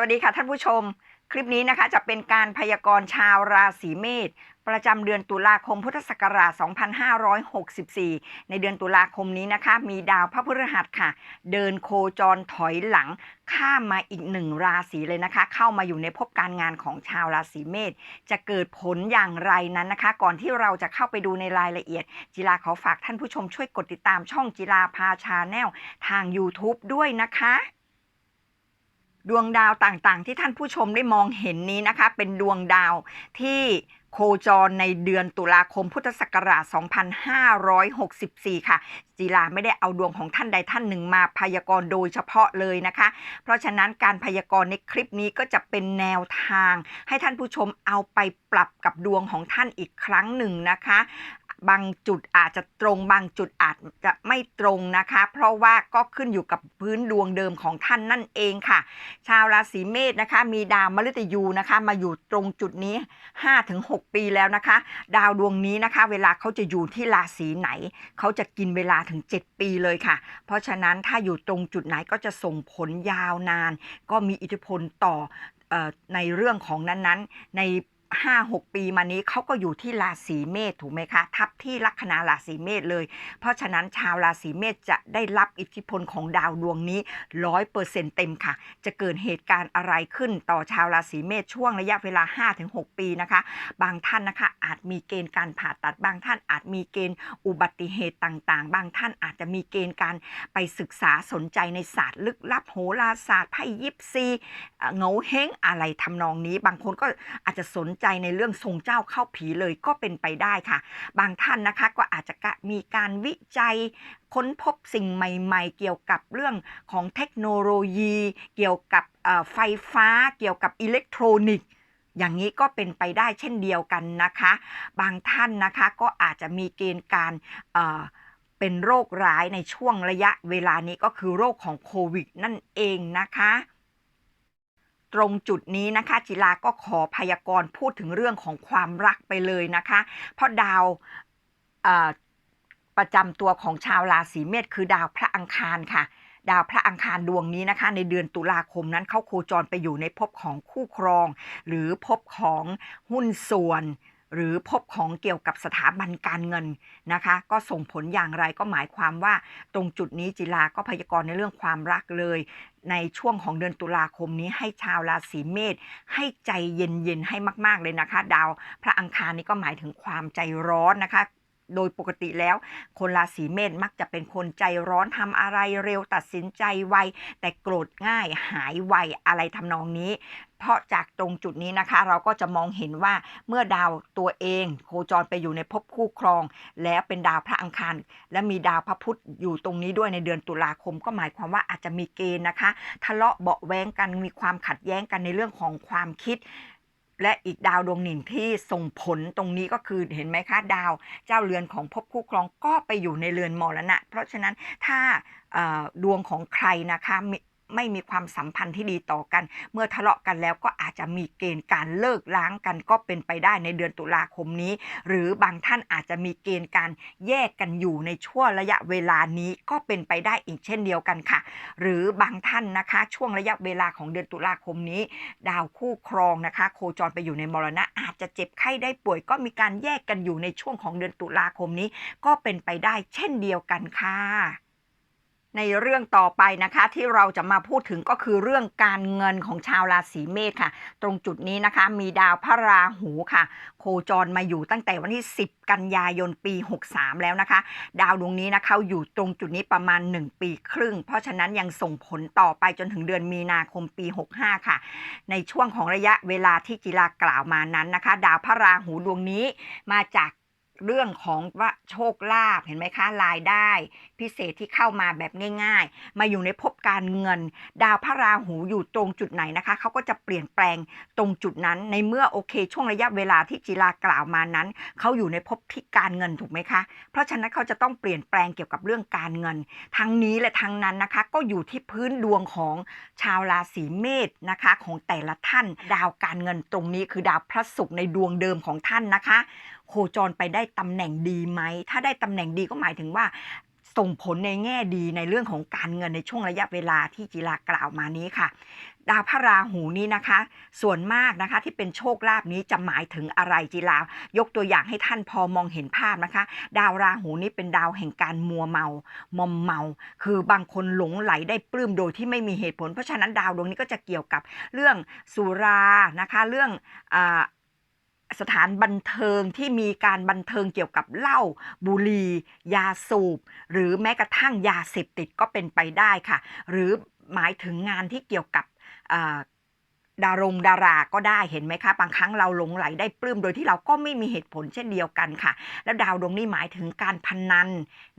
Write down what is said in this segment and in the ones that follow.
วัสดีค่ะท่านผู้ชม คลิปนี้นะคะจะเป็นการพยากรณ์ชาวราศีเมษประจำเดือนตุลาคมพุทธศักราช 2564 ในเดือนตุลาคมนี้นะคะ มีดาวพระพฤหัสค่ะ เดินโคจรถอยหลัง ข้ามมาอีกหนึ่งราศีเลยนะคะ เข้ามาอยู่ในภพการงานของชาวราศีเมษจะเกิดผลอย่างไรนั้นนะคะ ก่อนที่เราจะเข้าไปดูในรายละเอียด จิราขอฝากท่านผู้ชมช่วยกดติดตามช่องจิราพาชาแนลทาง YouTube ด้วยนะคะ ดวงดาวต่างๆ ที่ท่านผู้ชมได้มองเห็นนี้นะคะ เป็นดวงดาวที่โคจรในเดือนตุลาคมพุทธศักราช 2564 ค่ะ จีราไม่ได้เอาดวงของท่านใดท่านหนึ่งมาพยากรณ์โดยเฉพาะเลยนะคะ เพราะฉะนั้นการพยากรณ์ในคลิปนี้ก็จะเป็นแนวทาง ให้ท่านผู้ชมเอาไปปรับกับดวงของท่านอีกครั้งหนึ่งนะคะ บางจุดอาจจะตรงบางจุดอาจจะไม่ตรงนะคะ เพราะว่าก็ขึ้นอยู่กับพื้นดวงเดิมของท่านนั่นเองค่ะ ชาวราศีเมษนะคะ มีดาวมฤตยูนะคะ มาอยู่ตรงจุดนี้ 5-6 ปีแล้วนะคะ ดาวดวงนี้นะคะ เวลาเขาจะอยู่ที่ราศีไหน เขาจะกินเวลาถึง 7 ปีเลยค่ะ เพราะฉะนั้นถ้าอยู่ตรงจุดไหนก็จะส่งผลยาวนาน ก็มีอิทธิพลต่อเออในเรื่องของนั้นๆ ใน 5 6ปีมานี้เขาก็อยู่ที่ราศีเมษถูกไหมคะ ทับที่ลัคนาราศีเมษเลย เพราะฉะนั้นชาวราศีเมษจะได้รับอิทธิพลของดาวดวงนี้ร้อยเปอร์เซ็นต์เต็มค่ะ จะเกิดเหตุการณ์อะไรขึ้นต่อชาวราศีเมษช่วงระยะเวลา 5-6 ปีนะคะ บางท่านนะคะอาจมีเกณฑ์การผ่าตัดบางท่านอาจมีเกณฑ์อุบัติเหตุต่างๆ บางท่านอาจจะมีเกณฑ์การไปศึกษาสนใจในศาสตร์ลึกลับโหราศาสตร์ไพ่ยิปซีเงาเฮงอะไรทำนองนี้ บางคนก็อาจจะสนใจในเรื่องทรงเจ้าเข้าผีเลยก็เป็นไปได้ค่ะ บางท่านนะคะก็อาจจะมีการวิจัยค้นพบสิ่งใหม่ ๆ เกี่ยวกับเรื่องของเทคโนโลยี เกี่ยวกับไฟฟ้า เกี่ยวกับอิเล็กทรอนิกส์อย่างนี้ก็เป็นไปได้เช่นเดียวกันนะคะ บางท่านนะคะก็อาจจะมีเกณฑ์การเอ่อเป็นโรคร้ายในช่วงระยะเวลานี้ก็คือโรคของโควิดนั่นเองนะคะ ตรงจุดนี้นะคะจิลาก็ขอพยากรณ์พูดถึงเรื่องของความรักไปเลยนะคะ เพราะดาวประจำตัวของชาวราศีเมษคือดาวพระอังคารค่ะ ดาวพระอังคารดวงนี้นะคะ ในเดือนตุลาคมนั้นเขาโคจรไปอยู่ในภพของคู่ครอง หรือภพของหุ้นส่วน หรือพบของเกี่ยวกับสถาบันการเงินนะคะ ก็ส่งผลอย่างไรก็หมายความว่า ตรงจุดนี้จิลาก็พยากรณ์ในเรื่องความรักเลย ในช่วงของเดือนตุลาคมนี้ให้ชาวราศีเมษให้ใจเย็นๆให้มาก ๆเลยนะคะ ดาว พระอังคารนี้ก็หมายถึงความใจร้อนนะคะ โดยปกติแล้ว คนราศีเมษมักจะเป็นคนใจร้อนทำอะไรเร็วตัดสินใจไว แต่โกรธง่ายหายไวอะไรทำนองนี้ เพราะจากตรงจุดนี้นะคะ เราก็จะมองเห็นว่าเมื่อดาวตัวเอง โคจรไปอยู่ในภพคู่ครอง แล้วเป็นดาวพระอังคาร และมีดาวพระพุธอยู่ตรงนี้ด้วยในเดือนตุลาคม ก็หมายความว่าอาจจะมีเกณฑ์นะคะ ทะเลาะเบาแวงกันมีความขัดแย้งกันในเรื่องของความคิด และอีกดาวดวงหนึ่งที่ส่งผลตรงนี้ก็คือเห็นไหมคะดาวเจ้าเรือนของภพคู่ครองก็ไปอยู่ในเรือนมรณะ เพราะฉะนั้นถ้าดวงของใครนะคะ ไม่มีความสัมพันธ์ที่ดีต่อกัน เมื่อทะเลาะกันแล้วก็อาจจะมีเกณฑ์การเลิกล้างกันก็เป็นไปได้ในเดือนตุลาคมนี้ หรือบางท่านอาจจะมีเกณฑ์การแยกกันอยู่ในช่วงระยะเวลานี้ก็เป็นไปได้อีกเช่นเดียวกันค่ะ หรือบางท่านนะคะช่วงระยะเวลาของเดือนตุลาคมนี้ ดาวคู่ครองนะคะ โคจรไปอยู่ในมรณะ อาจจะเจ็บไข้ได้ป่วย ก็มีการแยกกันอยู่ในช่วงของเดือนตุลาคมนี้ ก็เป็นไปได้เช่นเดียวกันค่ะ ในเรื่องต่อไปนะคะ ที่เราจะมาพูดถึงก็คือเรื่องการเงินของชาวราศีเมษค่ะ ตรงจุดนี้นะคะ มีดาวพระราหูค่ะ โคจรมาอยู่ตั้งแต่วันที่ 10 กันยายนปี 63 แล้วนะคะ ดาวดวงนี้นะคะอยู่ตรงจุดนี้ประมาณ 1 ปีครึ่ง เพราะฉะนั้นยังส่งผลต่อไปจนถึงเดือนมีนาคมปี 65 ค่ะ ในช่วงของระยะเวลาที่จิรากล่าวมานั้นนะคะ ดาวพระราหูดวงนี้มาจาก เรื่องของว่าโชคลาภเห็นไหมคะรายได้ พิเศษที่เข้ามาแบบง่าย ๆ มาอยู่ในภพการเงิน ดาวพระราหูอยู่ตรงจุดไหนนะคะเขาก็จะเปลี่ยนแปลงตรงจุดนั้นในเมื่อโอเค ช่วงระยะเวลาที่จิรากล่าวมานั้นเขาอยู่ในภพที่การเงินถูกไหมคะเพราะฉะนั้นเขาจะต้องเปลี่ยนแปลงเกี่ยวกับเรื่องการเงิน ทั้งนี้และทั้งนั้นนะคะ ก็อยู่ที่พื้นดวงของชาวราศีเมษนะคะของแต่ละท่าน ดาวการเงินตรงนี้คือดาวพระศุกร์ในดวงเดิมของท่านนะคะ โคจรไปได้ตำแหน่งดีไหม ถ้าได้ตำแหน่งดีก็หมายถึงว่าส่งผลในแง่ดีในเรื่องของการเงินในช่วงระยะเวลาที่จิรากล่าวมานี้ค่ะ ดาวพระราหูนี้นะคะ ส่วนมากนะคะที่เป็นโชคลาภนี้จะหมายถึงอะไรจีรายกตัวอย่างให้ท่านพอมองเห็นภาพนะคะ ดาวราหูนี้เป็นดาวแห่งการมัวเมามอมเมา คือบางคนหลงไหลได้ปลื้มโดยที่ไม่มีเหตุผล เพราะฉะนั้นดาวดวงนี้ก็จะเกี่ยวกับเรื่องสุรานะคะ เรื่องอ สถานบันเทิงที่มีการบันเทิงเกี่ยวกับเหล้าบุหรี่ยาสูบ หรือแม้กระทั่งยาเสพติดก็เป็นไปได้ค่ะ หรือหมายถึงงานที่เกี่ยวกับ ดารงดาราก็ได้เห็นไหมคะ บางครั้งเราหลงไหลได้ปลื้มโดยที่เราก็ไม่มีเหตุผลเช่นเดียวกันค่ะ แล้วดาวดวงนี้หมายถึงการพนัน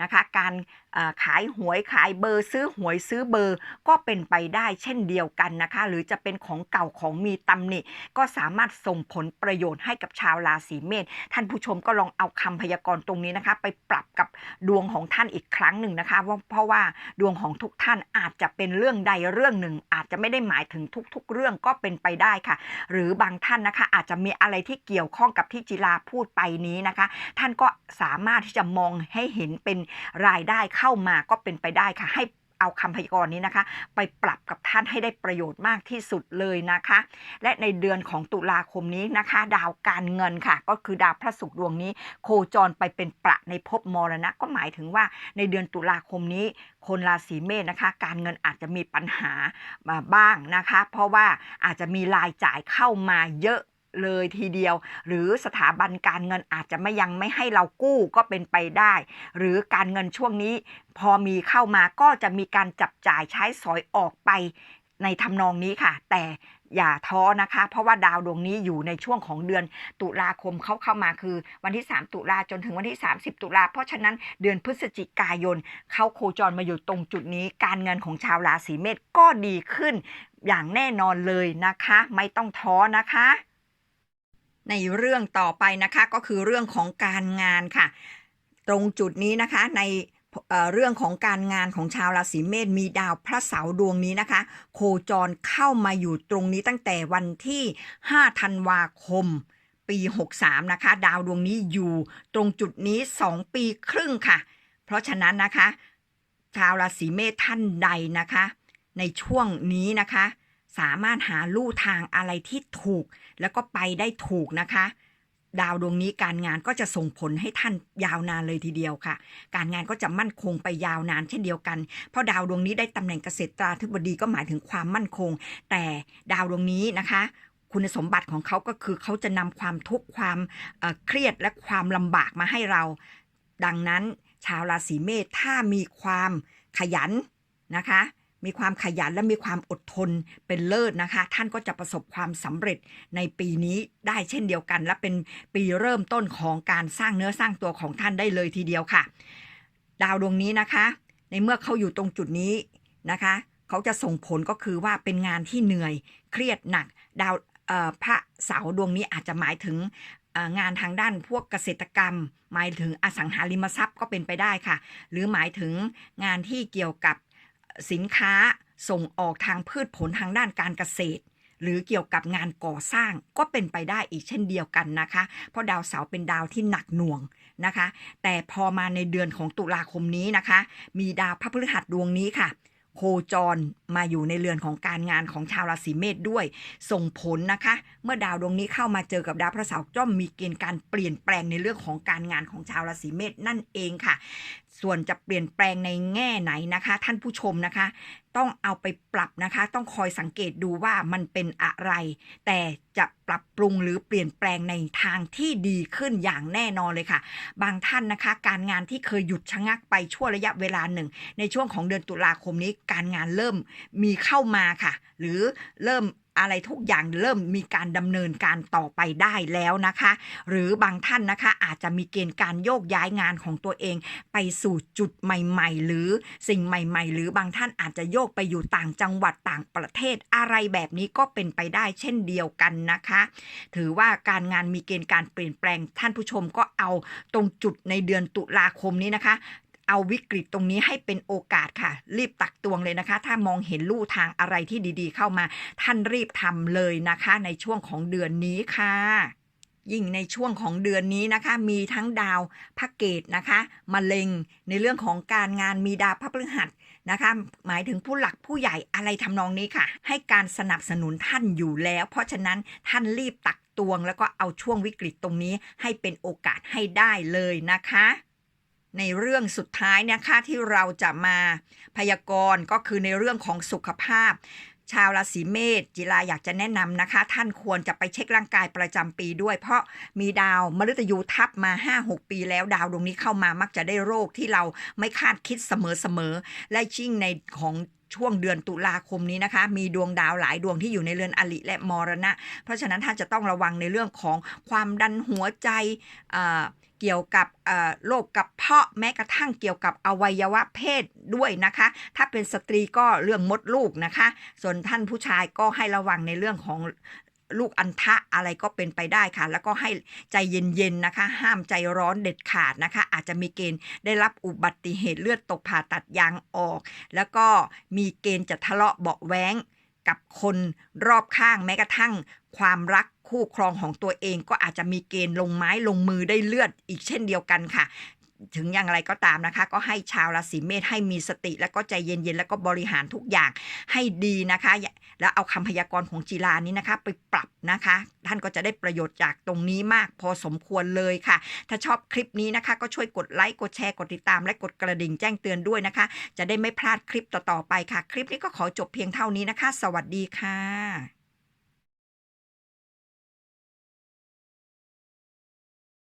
นะคะ การขายหวยขายเบอร์ซื้อหวยซื้อเบอร์ ก็เป็นไปได้เช่นเดียวกันนะคะ หรือจะเป็นของเก่าของมีตำหนิ ก็สามารถส่งผลประโยชน์ให้กับชาวราศีเมษท่านผู้ชมก็ลองเอาคำพยากรณ์ตรงนี้นะคะ ไปปรับกับดวงของท่านอีกครั้งหนึ่งนะคะเพราะว่าดวงของทุกท่านอาจจะเป็นเรื่องใดเรื่องหนึ่ง อาจจะไม่ได้หมายถึงทุก ๆ เรื่องก็เป็น็นไปได้ค่ะ หรือบางท่านนะคะ อาจจะมีอะไรที่เกี่ยวข้องกับที่จิราพูดไปนี้นะคะ ท่านก็สามารถที่จะมองให้เห็นเป็นรายได้เข้ามาก็เป็นไปได้ค่ะให้ เอาคำพยากรณ์นี้นะคะ ไปปรับกับท่านให้ได้ประโยชน์มากที่สุดเลยนะคะ และในเดือนของตุลาคมนี้นะคะ ดาวการเงินค่ะ ก็คือดาวพระศุกร์ดวงนี้ โคจรไปเป็นประในภพมรณะ ก็หมายถึงว่าในเดือนตุลาคมนี้ คนราศีเมษนะคะ การเงินอาจจะมีปัญหามาบ้างนะคะ เพราะว่าอาจจะมีรายจ่ายเข้ามาเยอะ เลยทีเดียว หรือสถาบันการเงินอาจจะไม่ยังไม่ให้เรากู้ก็เป็นไปได้ หรือการเงินช่วงนี้ พอมีเข้ามาก็จะมีการจับจ่ายใช้สอยออกไปในทำนองนี้ค่ะ แต่อย่าท้อนะคะ เพราะว่าดาวดวงนี้อยู่ในช่วงของเดือนตุลาคมเขาเข้ามาคือ วันที่ 3 ตุลาจนถึงวันที่ 30 ตุลาเพราะฉะนั้นเดือนพฤศจิกายนเขาโคจรมาอยู่ตรงจุดนี้ การเงินของชาวราศีเมษก็ดีขึ้นอย่างแน่นอนเลยนะคะ ไม่ต้องท้อนะคะ ในเรื่องต่อไปนะคะก็คือเรื่องของการงานค่ะ ตรงจุดนี้นะคะในเรื่องของการงานของชาวราศีเมษมีดาวพระเสาร์ดวงนี้นะคะ โคจรเข้ามาอยู่ตรงนี้ตั้งแต่วันที่ 5 ธันวาคม ปี 63 นะคะ ดาวดวงนี้อยู่ตรงจุดนี้ 2 ปีครึ่งค่ะ เพราะฉะนั้นนะคะ ชาวราศีเมษท่านใดนะคะ ในช่วงนี้นะคะ สามารถหาลู่ทางอะไรที่ถูก แล้วก็ไปได้ถูกนะคะ ดาวดวงนี้การงานก็จะส่งผลให้ท่านยาวนานเลยทีเดียวค่ะ การงานก็จะมั่นคงไปยาวนานเช่นเดียวกัน เพราะดาวดวงนี้ได้ตำแหน่งเกษตราธิบดีก็หมายถึงความมั่นคง แต่ดาวดวงนี้นะคะคุณสมบัติของเขาก็คือเขาจะนำความทุกข์ความเอ่อเครียดและความลำบากมาให้เรา ดังนั้นชาวราศีเมษถ้ามีความขยันนะคะ มีความขยันและมีความอดทนเป็นเลิศนะคะ ท่านก็จะประสบความสำเร็จในปีนี้ได้เช่นเดียวกัน และเป็นปีเริ่มต้นของการสร้างเนื้อสร้างตัวของท่านได้เลยทีเดียวค่ะ ดาวดวงนี้นะคะ ในเมื่อเขาอยู่ตรงจุดนี้นะคะเขาจะส่งผลก็คือว่าเป็นงานที่เหนื่อยเครียดหนัก ดาวพระเสาร์ดวงนี้อาจจะหมายถึงงานทางด้านพวกเกษตรกรรม หมายถึงอสังหาริมทรัพย์ก็เป็นไปได้ค่ะ หรือหมายถึงงานที่เกี่ยวกับ สินค้าส่งออกทางพืชผลทางด้านการเกษตร หรือเกี่ยวกับงานก่อสร้างก็เป็นไปได้อีกเช่นเดียวกันนะคะ เพราะดาวเสาร์เป็นดาวที่หนักหน่วงนะคะ แต่พอมาในเดือนของตุลาคมนี้นะคะ มีดาวพระพฤหัสดวงนี้ค่ะโคจรมาอยู่ในเรือนของการงานของชาวราศีเมษด้วย ส่งผลนะคะ เมื่อดาวดวงนี้เข้ามาเจอกับดาวพระเสาร์ย่อมมีเกณฑ์การเปลี่ยนแปลงในเรื่องของการงานของชาวราศีเมษนั่นเองค่ะ ส่วนจะเปลี่ยนแปลงในแง่ไหนนะคะ ท่านผู้ชมนะคะ ต้องเอาไปปรับนะคะ ต้องคอยสังเกตดูว่ามันเป็นอะไร แต่จะปรับปรุงหรือเปลี่ยนแปลงในทางที่ดีขึ้นอย่างแน่นอนเลยค่ะ บางท่านนะคะ การงานที่เคยหยุดชะงักไปชั่วระยะเวลาหนึ่ง ในช่วงของเดือนตุลาคมนี้การงานเริ่มมีเข้ามาค่ะ หรือเริ่ม อะไรทุกอย่างเริ่มมีการดำเนินการต่อไปได้แล้วนะคะ หรือบางท่านนะคะอาจจะมีเกณฑ์การโยกย้ายงานของตัวเองไปสู่จุดใหม่ ๆ หรือสิ่งใหม่ ๆ หรือบางท่านอาจจะโยกไปอยู่ต่างจังหวัดต่างประเทศอะไรแบบนี้ก็เป็นไปได้เช่นเดียวกันนะคะ ถือว่าการงานมีเกณฑ์การเปลี่ยนแปลงท่านผู้ชมก็เอาตรงจุดในเดือนตุลาคมนี้นะคะ เอาวิกฤตตรงนี้ให้เป็นโอกาสค่ะ รีบตักตวงเลยนะคะ ถ้ามองเห็นลู่ทางอะไรที่ดีๆ เข้ามา ท่านรีบทำเลยนะคะ ในช่วงของเดือนนี้ค่ะยิ่งในช่วงของเดือนนี้นะคะ มีทั้งดาวพระเกตนะคะมะเร็งในเรื่องของการงานมีดาวพระพฤหัสนะคะ หมายถึงผู้หลักผู้ใหญ่อะไรทำนองนี้ค่ะ ให้การสนับสนุนท่านอยู่แล้ว เพราะฉะนั้นท่านรีบตักตวง แล้วก็เอาช่วงวิกฤตตรงนี้ให้เป็นโอกาสให้ได้เลยนะคะ ในเรื่องสุดท้ายนะคะที่เราจะมาพยากรณ์ก็คือในเรื่องของสุขภาพ ชาวราศีเมษจิราอยากจะแนะนำนะคะ ท่านควรจะไปเช็คร่างกายประจำปีด้วย เพราะมีดาวมฤตยูทับมา 5-6 ปีแล้วดาวดวงนี้เข้ามามักจะได้โรคที่เราไม่คาดคิดเสมอๆและชิ่งในของช่วงเดือนตุลาคมนี้นะคะ มีดวงดาวหลายดวงที่อยู่ในเรือนอลิและมรณะ เพราะฉะนั้นท่านจะต้องระวังในเรื่องของความดันหัวใจเกี่ยวกับโรคกับเพาะแม้กระทั่งเกี่ยวกับอวัยวะเพศด้วยนะคะ ถ้าเป็นสตรีก็เรื่องมดลูกนะคะ ส่วนท่านผู้ชายก็ให้ระวังในเรื่องของ ลูกอัณฑะอะไรก็เป็นไปได้ค่ะ แล้วก็ให้ใจเย็นๆนะคะ ห้ามใจร้อนเด็ดขาดนะคะ อาจจะมีเกณฑ์ได้รับอุบัติเหตุเลือดตกผ่าตัดยางออก แล้วก็มีเกณฑ์จะทะเลาะเบาะแว้งกับคนรอบข้างแม้กระทั่งความรักคู่ครองของตัวเองก็อาจจะมีเกณฑ์ลงไม้ลงมือได้เลือดอีกเช่นเดียวกันค่ะ ถึงอย่างไรก็ตามนะคะ ก็ให้ชาวราศีเมษให้มีสติ แล้วก็ใจเย็นๆแล้วก็บริหารทุกอย่างให้ดีนะคะ แล้วเอาคำพยากรณ์ของจีรานี้นะคะ ไปปรับนะคะ ท่านก็จะได้ประโยชน์จากตรงนี้มากพอสมควรเลยค่ะ ถ้าชอบคลิปนี้นะคะ ก็ช่วยกดไลค์กดแชร์กดติดตาม และกดกระดิ่งแจ้งเตือนด้วยนะคะ จะได้ไม่พลาดคลิปต่อๆไปค่ะ คลิปนี้ก็ขอจบเพียงเท่านี้นะคะ สวัสดีค่ะ